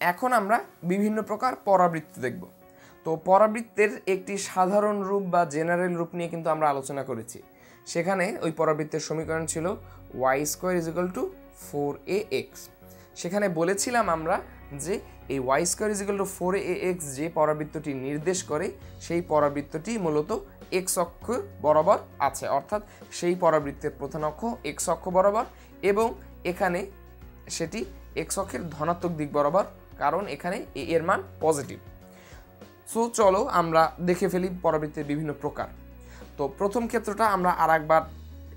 এখন আমরা বিভিন্ন প্রকার পরাবৃত্তি দেখব। তো পরাবৃত্তের একটি সাধারণ রূপ বা জেনারেল রূপ নিয়ে কিন্তু আমরা আলোচনা করেছি। সেখানে ওই পরাবৃত্তের সমীকরণ ছিল Y square is equal to four A X সেখানে বলেছিলাম আমরা যে এই Y square is equal to four A X যে পরাবৃত্তটি নির্দেশ করে, সেই পরাবৃত্তটি মূলত এক্স অক্ষ বরাবর আছে। অর্থাৎ সেই পরাবৃত্তের প্রধান অক্ষ এক্স অক্ষ বরাবর এবং এখানে সেটি এক্স অক্ষের ধনাত্মক দিক বরাবর কারণ এখানে এ এর মান পজিটিভ সো চলো আমরা দেখে ফেলি পরাবৃত্তের বিভিন্ন প্রকার। তো প্রথম ক্ষেত্রটা আমরা আর একবার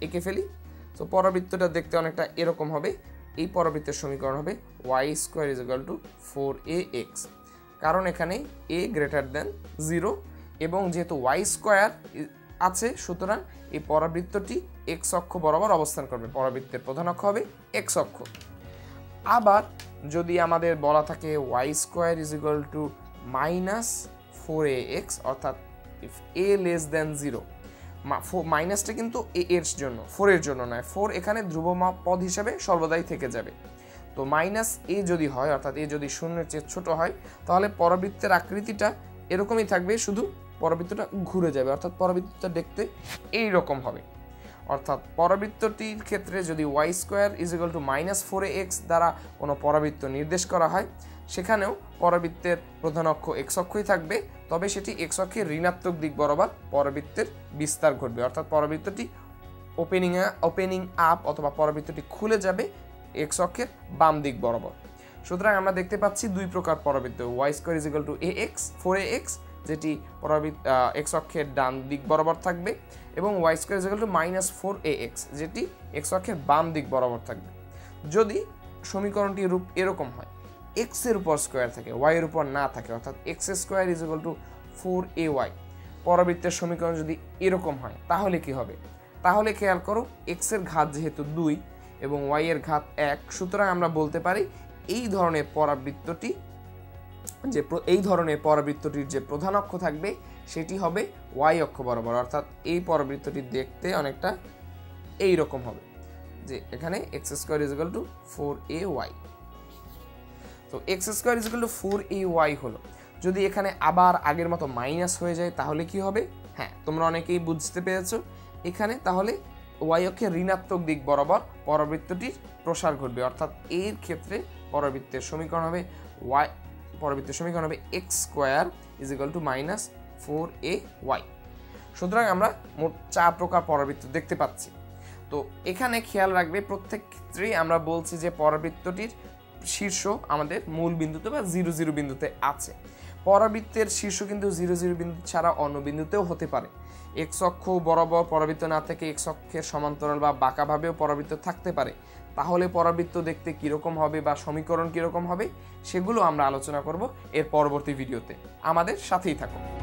এঁকে ফেলি। তো পরাবৃত্তটা দেখতে অনেকটা এরকম হবে। এই পরাবৃত্তের সমীকরণ হবে Y square is equal to four A X কারণ এখানে এ গ্রেটার দেন জিরো এবং যেহেতু ওয়াই স্কোয়ার আছে, সুতরাং এই পরাবৃত্তটি এক্স অক্ষ বরাবর অবস্থান করবে। পরাবৃত্তের প্রধান অক্ষ হবে এক্স অক্ষ। আবার যদি আমাদের বলা থাকে Y square is equal to minus four A X অর্থাৎ এ লেস দেন জিরো মাইনাসটা কিন্তু এ এর জন্য ফোরের জন্য নয় ফোর এখানে ধ্রুবমাপ পদ হিসাবে সর্বদাই থেকে যাবে। তো মাইনাস এ যদি হয়, অর্থাৎ এ যদি শূন্যের চেয়ে ছোট হয়, তাহলে পরবৃত্তের আকৃতিটা এরকমই থাকবে, শুধু পরবৃত্তটা ঘুরে যাবে, অর্থাৎ পরবৃত্তটা দেখতে এই রকম হবে। অর্থাৎ পরাবৃত্তটির ক্ষেত্রে যদি Y square is equal to minus four X দ্বারা কোনো পরাবৃত্ত নির্দেশ করা হয়, সেখানেও পরাবৃত্তের প্রধান অক্ষ এক্স অক্ষই থাকবে, তবে সেটি এক্স অক্ষের ঋণাত্মক দিক বরাবর পরাবৃত্তের বিস্তার ঘটবে। অর্থাৎ পরাবৃত্তটি ওপেনিং ওপেনিং আপ অথবা পরাবৃত্তটি খুলে যাবে এক্স অক্ষের বাম দিক বরাবর। সুতরাং আমরা দেখতে পাচ্ছি দুই প্রকার পরাবৃত্ত Y square is equal to A X four A X যেটি পরাবৃত্ত এক্স অক্ষের ডান দিক বরাবর থাকবে এবং Y square is to minus four A X যেটি এক্স অক্ষের বাম দিক বরাবর থাকবে। যদি সমীকরণটির রূপ এরকম হয় এক্সের উপর স্কোয়ার থাকে ওয়াই এর উপর না থাকে, অর্থাৎ X square is to four A Y পরাবৃত্তের সমীকরণ যদি এরকম হয়, তাহলে কি হবে? তাহলে খেয়াল করো এক্সের ঘাত যেহেতু দুই এবং ওয়াই এর ঘাত এক, সুতরাং আমরা বলতে পারি এই ধরনের পরাবৃত্তটি যে এই ধরনের পরাবৃত্তটির যে প্রধান অক্ষ থাকবে, সেটি হবে ওয়াই অক্ষ বরাবর। অর্থাৎ এই পরাবৃত্তটি দেখতে অনেকটা এই রকম হবে, যে এখানে X square is equal to four A Y. তো X square is equal to four A Y হলো। যদি এখানে আবার আগের মতো মাইনাস হয়ে যায়, তাহলে কি হবে? হ্যাঁ তোমরা অনেকেই বুঝতে পেরেছ। এখানে তাহলে ওয়াই অক্ষের ঋণাত্মক দিক বরাবর পরাবৃত্তটির প্রসার ঘটবে। অর্থাৎ এর ক্ষেত্রে পরাবৃত্তের সমীকরণ হবে ওয়াই পরবর্তী সমীকরণ হবে X square is equal to minus four A Y সুতরাং আমরা মোট চার প্রকার পরাবৃত্ত দেখতে পাচ্ছি। তো এখানে খেয়াল রাখবে প্রত্যেক ক্ষেত্রেই আমরা বলছি যে পরাবৃত্তটির শীর্ষ আমাদের মূল বিন্দুতে বা জিরো জিরো বিন্দুতে আছে। পরাবৃত্তের শীর্ষ কিন্তু জিরো জিরো বিন্দু ছাড়া অন্য বিন্দুতেও হতে পারে। এক্স অক্ষ বরাবর পরাবৃত্ত না থেকে এক্স অক্ষের সমান্তরাল বা বাঁকাভাবেও পরাবৃত্ত থাকতে পারে। তাহলে পরাবৃত্ত দেখতে কীরকম হবে বা সমীকরণ কীরকম হবে, সেগুলো আমরা আলোচনা করব এর পরবর্তী ভিডিওতে। আমাদের সাথেই থাকুন।